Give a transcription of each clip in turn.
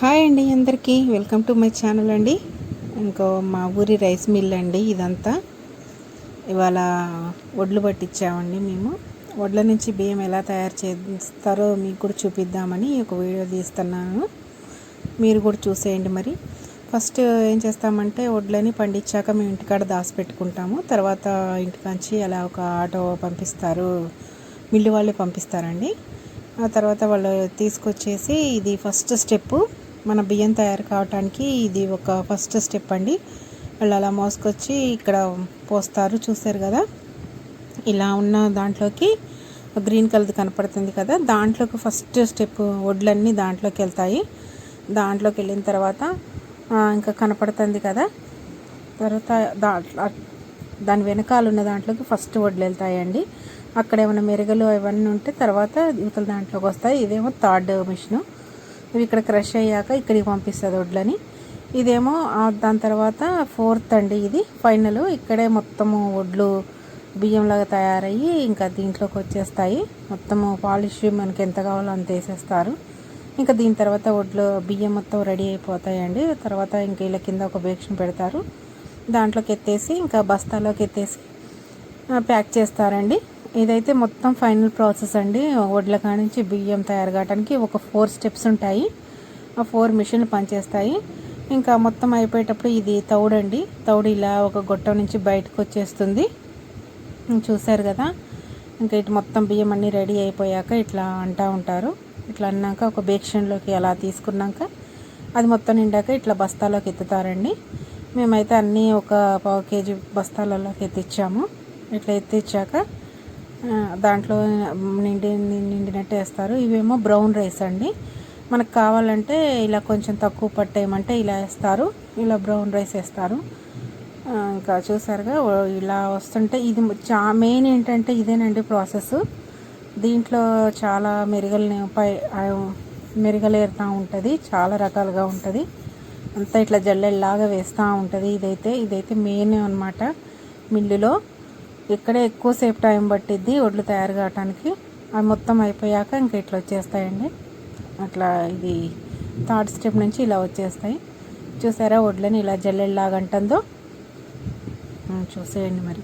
Hi అండి అందరికీ. Welcome to my channel అండి. ఇంకో మా ఊరి రైస్ మిల్ అండి ఇదంతా. ఇవాళ వడ్లు పట్టించామండి మేము. వడ్ల నుంచి బియ్యం ఎలా తయారు చేస్తారో మీకు కూడా చూపిద్దామని ఒక వీడియో తీస్తున్నాను. మీరు కూడా చూసేయండి మరి. ఫస్ట్ ఏం చేస్తామంటే వడ్లని పండించాక మేము ఇంటికాడ దాచిపెట్టుకుంటాము తర్వాత ఇంటికాంచి అలా ఒక ఆటో పంపిస్తారు. మిల్లు వాళ్ళే పంపిస్తారండి. ఆ తర్వాత వాళ్ళు తీసుకొచ్చేసి ఇది ఫస్ట్ స్టెప్పు. మన బియ్యం తయారు కావటానికి ఇది ఒక ఫస్ట్ స్టెప్ అండి. వాళ్ళు అలా మోసుకొచ్చి ఇక్కడ పోస్తారు చూసారు కదా? ఇలా ఉన్న దాంట్లోకి గ్రీన్ కలర్ కనపడుతుంది కదా? దాంట్లోకి ఫస్ట్ స్టెప్ వడ్లన్నీ దాంట్లోకి వెళ్తాయి. దాంట్లోకి వెళ్ళిన తర్వాత ఇంకా కనపడుతుంది కదా? తర్వాత దాంట్లో దాని వెనకాల ఉన్న దాంట్లోకి ఫస్ట్ వడ్లు వెళ్తాయండి. అక్కడ ఏమైనా మెరుగలు అవన్నీ ఉంటే తర్వాత ఇవతల దాంట్లోకి వస్తాయి. ఇదేమో థర్డ్ మిషను. ఇవి ఇక్కడ క్రష్ అయ్యాక ఇక్కడికి పంపిస్తుంది వడ్లని ఇదేమో దాని తర్వాత ఫోర్త్ అండి ఇది ఫైనల్. ఇక్కడే మొత్తము వడ్లు బియ్యంలాగా తయారయ్యి ఇంకా దీంట్లోకి వచ్చేస్తాయి. మొత్తము పాలిష్ మనకి ఎంత కావాలో అంత వేసేస్తారు. ఇంకా దీని తర్వాత వడ్లు బియ్యం మొత్తం రెడీ అయిపోతాయండి. తర్వాత ఇంకా ఇలా కింద ఒక బేక్షన్ పెడతారు. దాంట్లోకి ఎత్తేసి ఇంకా బస్తాలోకి ఎత్తేసి ప్యాక్ చేస్తారండి. ఇదైతే మొత్తం ఫైనల్ ప్రాసెస్ అండి. వడ్ల కానించి బియ్యం తయారు కావడానికి ఒక ఫోర్ స్టెప్స్ ఉంటాయి. ఆ ఫోర్ మిషన్లు పనిచేస్తాయి. ఇంకా మొత్తం అయిపోయేటప్పుడు ఇది తౌడండి తౌడు ఇలా ఒక గొట్టం నుంచి బయటకు వచ్చేస్తుంది. చూసారు కదా? ఇంకా ఇటు మొత్తం బియ్యం అన్నీ రెడీ అయిపోయాక ఇట్లా అంటూ ఉంటారు. ఇట్లా అన్నాక ఒక బేక్షన్లోకి అలా తీసుకున్నాక అది మొత్తం నిండాక ఇట్లా బస్తాలోకి ఎత్తుతారండి. మేమైతే అన్నీ ఒక పావు కేజీ బస్తాలలోకి ఎత్తిచ్చాము. ఇట్లా ఎత్తిచ్చాక దాంట్లో నిండి నిండినట్టు వేస్తారు. ఇవేమో బ్రౌన్ రైస్ అండి. మనకు కావాలంటే ఇలా కొంచెం తక్కువ పట్టేయమంటే ఇలా వేస్తారు. ఇలా బ్రౌన్ రైస్ వేస్తారు. ఇంకా చూసారుగా ఇలా వస్తుంటే ఇది చా మెయిన్ ఏంటంటే ఇదేనండి ప్రాసెస్. దీంట్లో చాలా మెరుగల్ని పై మెరుగలేరుతూ ఉంటుంది. చాలా రకాలుగా ఉంటుంది. అంతా ఇట్లా జల్లెల్లాగా వేస్తూ ఉంటుంది. ఇదైతే ఇదైతే మెయిన్ అనమాట మిల్లులో. ఇక్కడే ఎక్కువసేపు టైం పట్టిద్ది వడ్లు తయారు కావటానికి. అవి మొత్తం అయిపోయాక ఇంకా ఇట్లా వచ్చేస్తాయండి. అట్లా ఇది థర్డ్ స్టెప్ నుంచి ఇలా వచ్చేస్తాయి. చూసారా వడ్లని ఇలా జల్లెల్లాగంటుందో చూసేయండి మరి.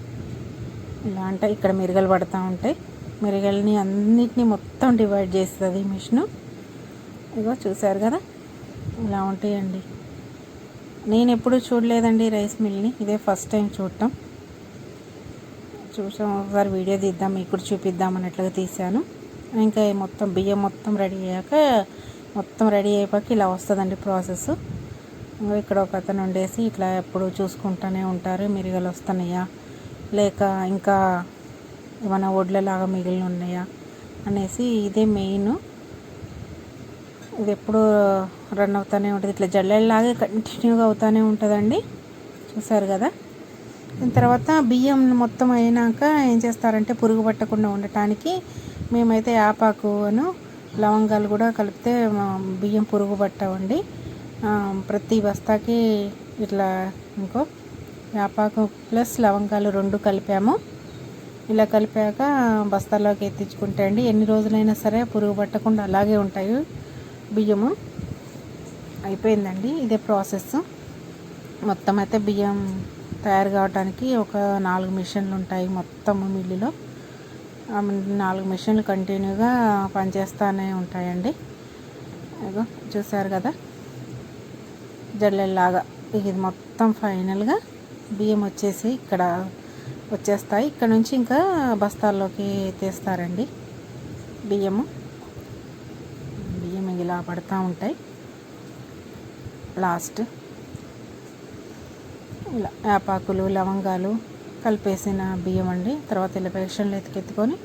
ఇలా అంటే ఇక్కడ మెరుగలు పడుతూ ఉంటాయి. మెరుగల్ని అన్నిటినీ మొత్తం డివైడ్ చేస్తుంది మిషను. ఇగో చూసారు కదా? ఇలా ఉంటాయండి. నేను ఎప్పుడు చూడలేదండి రైస్ మిల్ని. ఇదే ఫస్ట్ టైం చూడటం. చూసాం. ఒకసారి వీడియో తీద్దాం మీకు చూపిద్దాం అన్నట్లుగా తీశాను. ఇంకా మొత్తం బియ్యం మొత్తం రెడీ అయ్యాక మొత్తం రెడీ అయిపోయాక ఇలా వస్తుందండి ప్రాసెస్. ఇక్కడ ఒక అతను ఉండేసి ఇట్లా ఎప్పుడు చూసుకుంటూనే ఉంటారు మిరిగలు వస్తున్నాయా? లేక ఇంకా ఏమైనా వడ్లలాగా మిగిలిన ఉన్నాయా? అనేసి ఇదే మెయిన్. ఇది ఎప్పుడు రన్ అవుతూనే ఉంటుంది. ఇట్లా జల్లెల్లాగే కంటిన్యూగా అవుతూనే ఉంటుందండి. చూసారు కదా? తర్వాత బియ్యం మొత్తం అయినాక ఏం చేస్తారంటే పురుగు పట్టకుండా ఉండటానికి మేమైతే యాపాకును లవంగాలు కూడా కలిపితే బియ్యం పురుగు పట్టవండి. ప్రతి బస్తాకి ఇట్లా ఇంకో యాపాకు ప్లస్ లవంగాలు రెండు కలిపాము. ఇలా కలిపాక బస్తాలోకి ఎత్తించుకుంటే అండి ఎన్ని రోజులైనా సరే పురుగు పట్టకుండా అలాగే ఉంటాయి బియ్యము. అయిపోయిందండి ఇదే ప్రాసెస్. మొత్తం అయితే బియ్యం తయారు కావడానికి ఒక నాలుగు మిషన్లు ఉంటాయి మొత్తం మిల్లులో. నాలుగు మిషన్లు కంటిన్యూగా పనిచేస్తూనే ఉంటాయండి. అగో చూసారు కదా? జల్లెల్లాగా. ఇది మొత్తం ఫైనల్గా బియ్యం వచ్చేసి ఇక్కడ వచ్చేస్తాయి. ఇక్కడ నుంచి ఇంకా బస్తాల్లోకి తీస్తారండి బియ్యము. బియ్యం ఇలా పడుతూ ఉంటాయి. లాస్ట్. ఇలా వేపాకులు లవంగాలు కలిపేసిన బియ్యం అండి. తర్వాత ఇలా పేషన్లు ఎత్తుకెత్తుకొని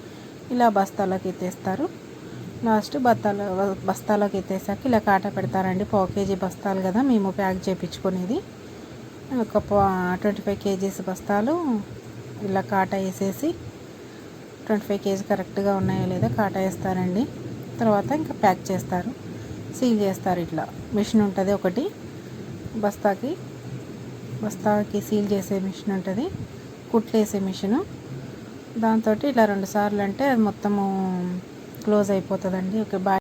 ఇలా బస్తాలోకి ఎత్తేస్తారు. లాస్ట్ బస్తాలో బస్తాలోకి ఎత్తేసాక ఇలా కాట పెడతారండి. పావు కేజీ బస్తాలు కదా మేము ప్యాక్ చేయించుకునేది ఒక ట్వంటీ ఫైవ్ కేజీస్ బస్తాలు ఇలా కాట వేసేసి ట్వంటీ ఫైవ్ కేజీ కరెక్ట్గా ఉన్నాయో లేదో కాట వేస్తారండి. తర్వాత ఇంకా ప్యాక్ చేస్తారు. సీల్ చేస్తారు ఇట్లా. మిషన్ ఉంటుంది ఒకటి బస్తాకి. బస్తాకి సీల్ చేసే మిషన్ ఉంటుంది. కుట్లేసే మిషను. దాంతో ఇలా రెండు సార్లు అంటే అది మొత్తము క్లోజ్ అయిపోతుందండి. Okay bye